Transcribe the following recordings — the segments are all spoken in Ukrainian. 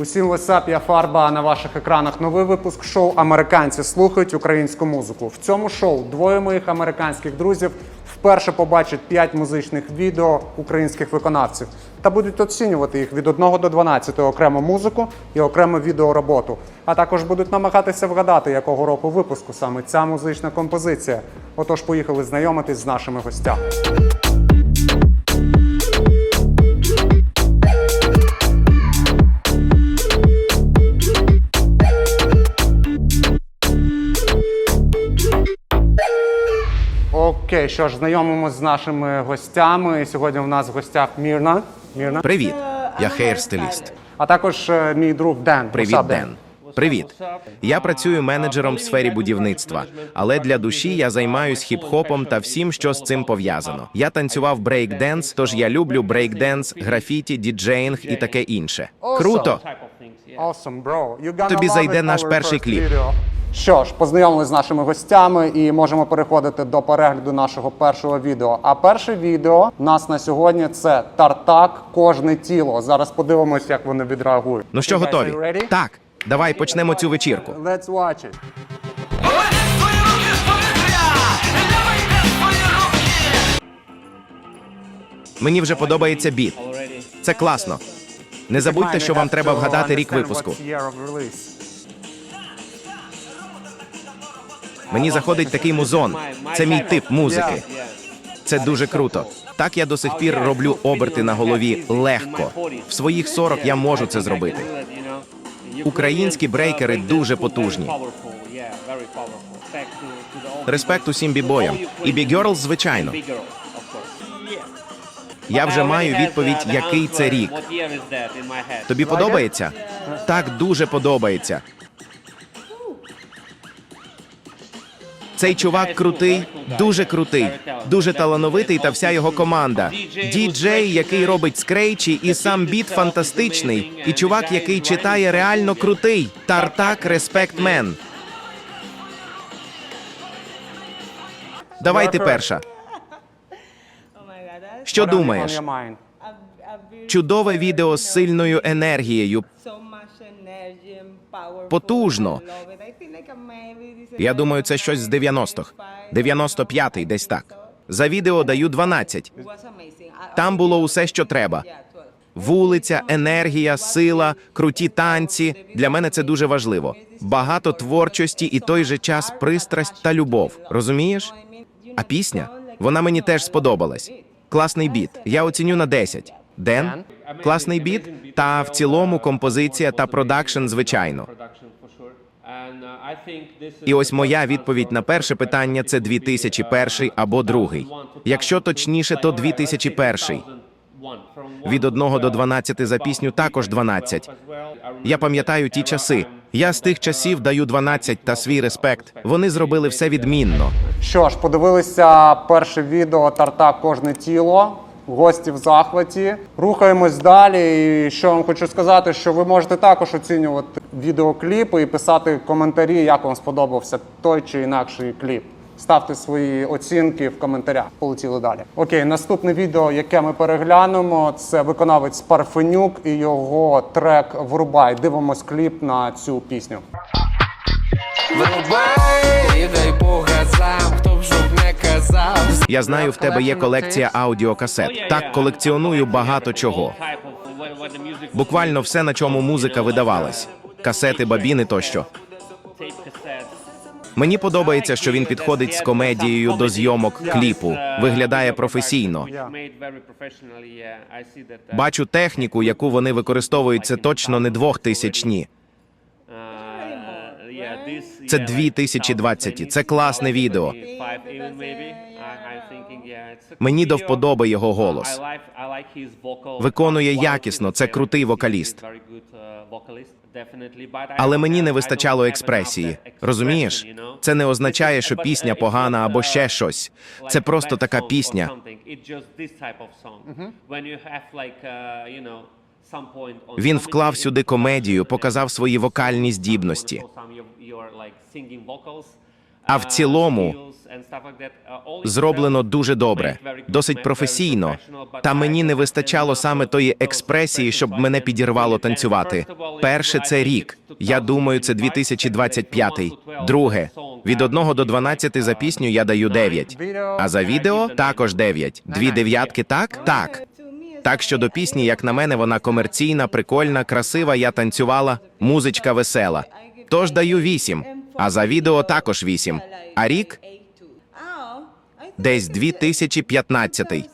Усім весап, я фарба. На ваших екранах новий випуск шоу Американці слухають українську музику. В цьому шоу двоє моїх американських друзів вперше побачать 5 музичних відео українських виконавців та будуть оцінювати їх від 1 до 12 окремо музику і окремо відеороботу. А також будуть намагатися вгадати, якого року випуску саме ця музична композиція. Отож, поїхали знайомитись з нашими гостями. Окей, що ж, знайомимось з нашими гостями. Сьогодні у нас в гостях Мірна. Мірна. Привіт, я хейр-стиліст. А також е, мій друг Ден. Привіт, Ден. Привіт. Я працюю менеджером в сфері будівництва, але для душі я займаюсь хіп-хопом та всім, що з цим пов'язано. Я танцював брейк-денс, тож я люблю брейк-денс, графіті, діджеїнг і таке інше. Круто! Тобі зайде наш перший кліп. Що ж, познайомилися з нашими гостями і можемо переходити до перегляду нашого першого відео. А перше відео у нас на сьогодні це тартак, кожне тіло. Зараз подивимось, як вони відреагують. Ну що, готові? Так, давай почнемо цю вечірку. Let's watch it. Мені вже подобається біт. Це класно. Не забудьте, що вам треба вгадати рік випуску. Мені заходить такий музон. Це мій тип музики. Це дуже круто. Так я до сих пір роблю оберти на голові легко. В своїх 40 я можу це зробити. Українські брейкери дуже потужні. Респект усім бібоям. І бігерлз, звичайно. Я вже маю відповідь, який це рік. Тобі подобається? Так дуже подобається. Цей чувак крутий, дуже крутий, дуже талановитий та вся його команда. Діджей, який робить скрейчі, і сам біт фантастичний. І чувак, який читає, реально крутий. Тартак Респект Мен. Давай ти перша. Що думаєш? Чудове відео з сильною енергією. Потужно. Я думаю, це щось з 90-х. 95-й, десь так. За відео даю 12. Там було усе, що треба. Вулиця, енергія, сила, круті танці. Для мене це дуже важливо. Багато творчості і той же час пристрасть та любов. Розумієш? А пісня? Вона мені теж сподобалась. Класний біт. Я оціню на 10. Ден? Класний біт? Та в цілому композиція та продакшн, звичайно. І ось моя відповідь на перше питання це 2001 або другий. Якщо точніше, то 2001. Від 1 до 12 за пісню також 12. Я пам'ятаю ті часи. Я з тих часів даю 12 та свій респект. Вони зробили все відмінно. Що ж, подивилися перше відео Тартак кожне тіло. Гості в захваті. Рухаємось далі. І що вам хочу сказати, що ви можете також оцінювати відеокліпи і писати коментарі, як вам сподобався той чи інакший кліп. Ставте свої оцінки в коментарях. Полетіли далі. Окей, наступне відео, яке ми переглянемо, це виконавець Парфенюк і його трек Врубай. Дивимось кліп на цю пісню. Врубай, дай Бога хто Я знаю, в тебе є колекція аудіокасет. Так колекціоную багато чого. Буквально все, на чому музика видавалась. Касети, бабіни тощо. Мені подобається, що він підходить з комедією до зйомок кліпу. Виглядає професійно. Бачу техніку, яку вони використовують. Це точно не двохтисячні. Це 2020. Це класне відео. Мені до вподоби його голос. Виконує якісно. Це крутий вокаліст. Але мені не вистачало експресії. Розумієш? Це не означає, що пісня погана або ще щось. Це просто така пісня. Він вклав сюди комедію, показав свої вокальні здібності. А в цілому Зроблено дуже добре, досить професійно. Та мені не вистачало саме тої експресії, щоб мене підірвало танцювати. Перше це рік. Я думаю, це 2025. Друге від 1 до 12 за пісню я даю 9. А за відео також 9. Дві дев'ятки, так? Так. Так що до пісні, як на мене, вона комерційна, прикольна, красива. Я танцювала, музичка весела. Тож даю 8. А за відео також 8. А рік десь 2015.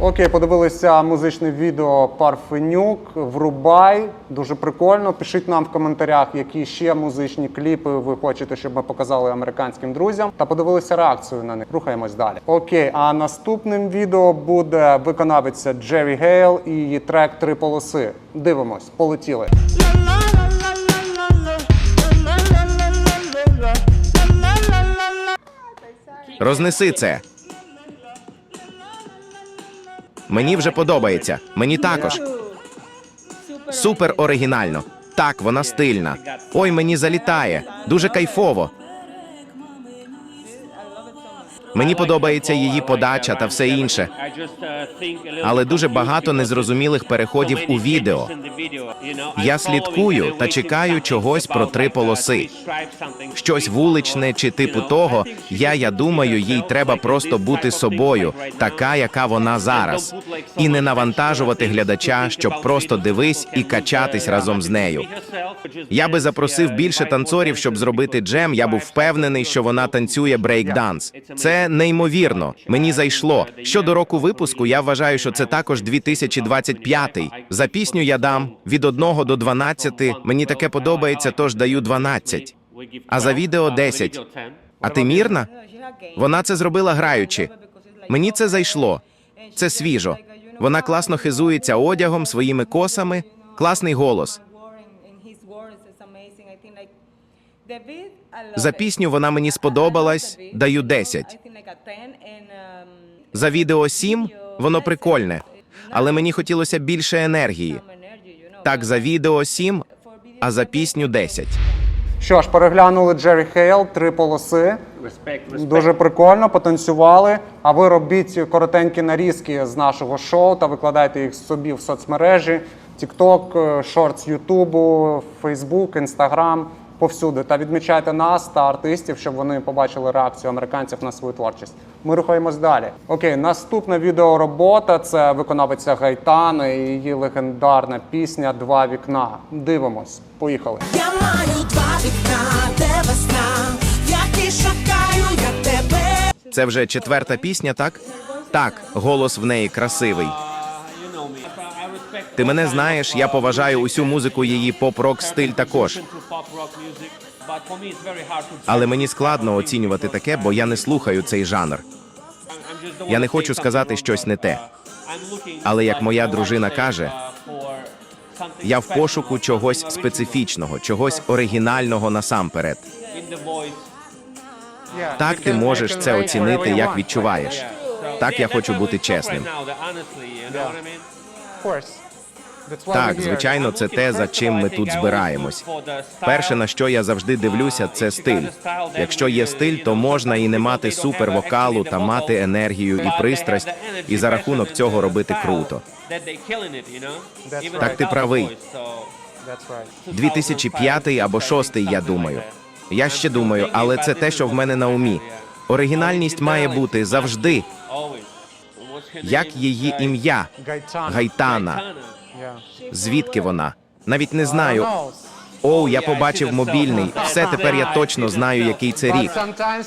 Окей, подивилися музичне відео Парфенюк. Врубай. Дуже прикольно. Пишіть нам в коментарях, які ще музичні кліпи ви хочете, щоб ми показали американським друзям. Та подивилися реакцію на них. Рухаємось далі. Окей, а наступним відео буде виконавиця Джері Гейл і її трек Три полоси. Дивимось, полетіли. Рознеси це. Мені вже подобається. Мені також. Супер оригінально. Так, вона стильна. Ой, мені залітає. Дуже кайфово. Мені подобається її подача та все інше. Але дуже багато незрозумілих переходів у відео. Я слідкую та чекаю чогось про три полоси. Щось вуличне чи типу того. Я, я думаю, їй треба просто бути собою, така, яка вона зараз, і не навантажувати глядача, щоб просто дивись і качатись разом з нею. Я би запросив більше танцорів, щоб зробити джем. Я був впевнений, що вона танцює брейкданс. Це неймовірно. Мені зайшло. Щодо року випуску, я вважаю, що це також 2025. За пісню я дам від 1 до 12. Мені таке подобається, тож даю 12. А за відео 10. А ти мірна? Вона це зробила граючи. Мені це зайшло. Це свіжо. Вона класно хизується одягом, своїми косами. Класний голос. За пісню вона мені сподобалась. Даю 10. За відео 7 воно прикольне, але мені хотілося більше енергії. Так, за відео 7, а за пісню 10. Що ж, переглянули Джері Хейл, три полоси. Дуже прикольно, потанцювали. А ви робіть коротенькі нарізки з нашого шоу та викладайте їх собі в соцмережі: TikTok, Shorts YouTube, Facebook, Instagram, повсюди. Та відмічайте нас та артистів, щоб вони побачили реакцію американців на свою творчість. Ми рухаємось далі. Окей, наступна відеоробота це виконавиця Гайтана і її легендарна пісня Два вікна. Дивимось. Поїхали. Я маю два вікна, де весна, як і шукаю я тебе. Це вже четверта пісня, так? Так, голос в неї красивий. Ти мене знаєш, я поважаю усю музику її поп-рок стиль також. Але мені складно оцінювати таке, бо я не слухаю цей жанр. Я не хочу сказати щось не те. Але як моя дружина каже, я в пошуку чогось специфічного, чогось оригінального насамперед. Так ти можеш це оцінити, як відчуваєш. Так я хочу бути чесним. Так, звичайно, це те, за чим ми тут збираємось. Перше, на що я завжди дивлюся, це стиль. Якщо є стиль, то можна і не мати супер вокалу та мати енергію і пристрасть, і за рахунок цього робити круто. Так ти правий. 2005 або 6, я думаю. Я ще думаю, але це те, що в мене на умі. Оригінальність має бути завжди. Як її ім'я? Гайтана. Звідки вона? Навіть не знаю. Оу, я побачив мобільний. Все тепер я точно знаю, який це рік.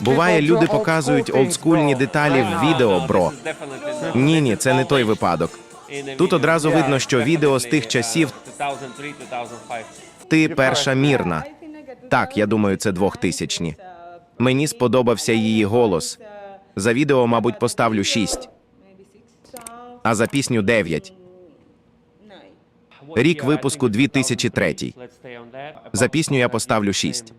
Буває, люди показують олдскульні деталі в відео, бро. Ні, ні, це не той випадок. Тут одразу видно, що відео з тих часів ти перша мірна. Так, я думаю, це двохтисячні. Мені сподобався її голос. За відео, мабуть, поставлю 6, а за пісню 9. Рік випуску 2003. За пісню я поставлю 6.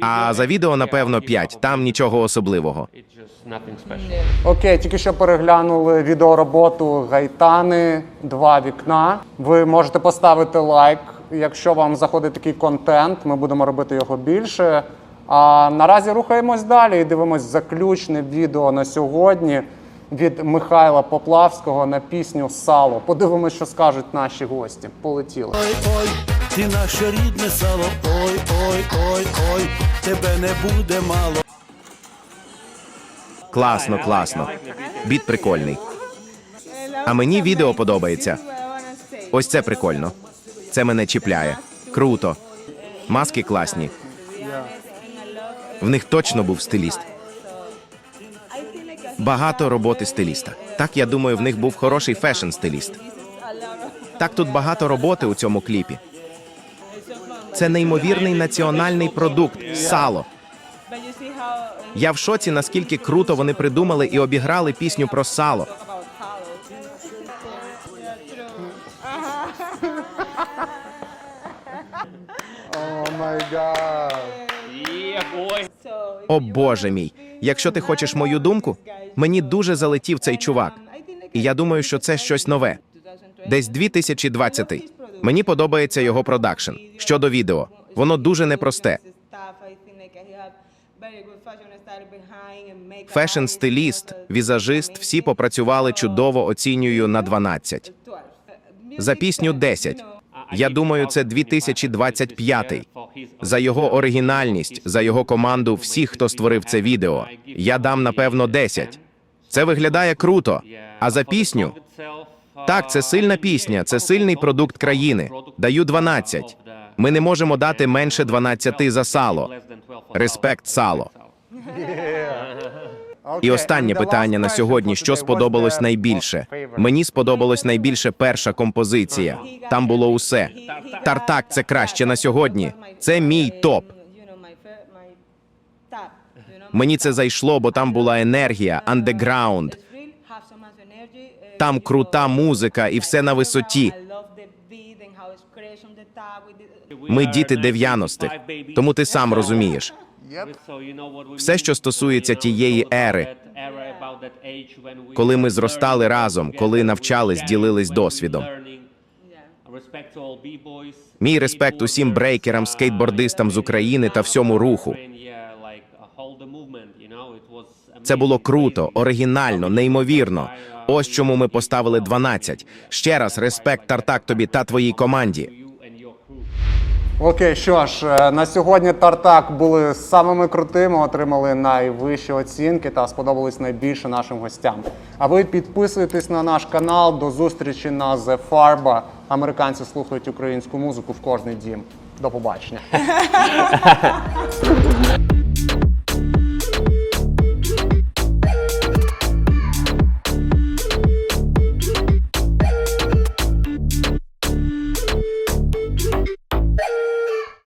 А за відео, напевно, 5. Там нічого особливого. Окей, тільки що переглянули відеороботу Гайтани Два вікна. Ви можете поставити лайк, якщо вам заходить такий контент. Ми будемо робити його більше. А наразі рухаємось далі і дивимось заключне відео на сьогодні від Михайла Поплавського на пісню Сало. Подивимось, що скажуть наші гості. Полетіли. Ой, ой, ти наше рідне сало, ой, ой, ой, ой, тебе не буде мало. Класно, класно. Біт прикольний. А мені відео подобається. Ось це прикольно. Це мене чіпляє. Круто. Маски класні. В них точно був стиліст. Багато роботи стиліста. Так, я думаю, в них був хороший фешн-стиліст. Так, тут багато роботи у цьому кліпі. Це неймовірний національний продукт сало. Я в шоці, наскільки круто вони придумали і обіграли пісню про сало. О боже мій! Якщо ти хочеш мою думку, мені дуже залетів цей чувак. І я думаю, що це щось нове. Десь 2020. Мені подобається його продакшн. Щодо відео, воно дуже непросте. Фешн-стиліст, візажист, всі попрацювали чудово, оцінюю на 12. За пісню 10. Я думаю, це 2025. За його оригінальність, за його команду, всіх, хто створив це відео. Я дам напевно 10. Це виглядає круто. А за пісню так, це сильна пісня, це сильний продукт країни. Даю 12. Ми не можемо дати менше 12 за сало. Респект сало. І останнє питання на сьогодні: що сподобалось найбільше? Мені сподобалось найбільше перша композиція. Там було усе. Тартак це краще на сьогодні. Це мій топ. Мені це зайшло, бо там була енергія, андеграунд. Там крута музика і все на висоті. Ми діти 90-х, тому ти сам розумієш. Все, що стосується тієї ери, Коли ми зростали разом, коли навчались, ділились досвідом. Мій респект усім брейкерам, скейтбордистам з України та всьому руху. Це було круто, оригінально, неймовірно. Ось чому ми поставили 12. Ще раз респект Тартак тобі та твоїй команді. Окей, що ж, е, на сьогодні Тартак були самими крутими, отримали найвищі оцінки та сподобались найбільше нашим гостям. А ви підписуйтесь на наш канал. До зустрічі на The Farba. Американці слухають українську музику в кожний дім. До побачення.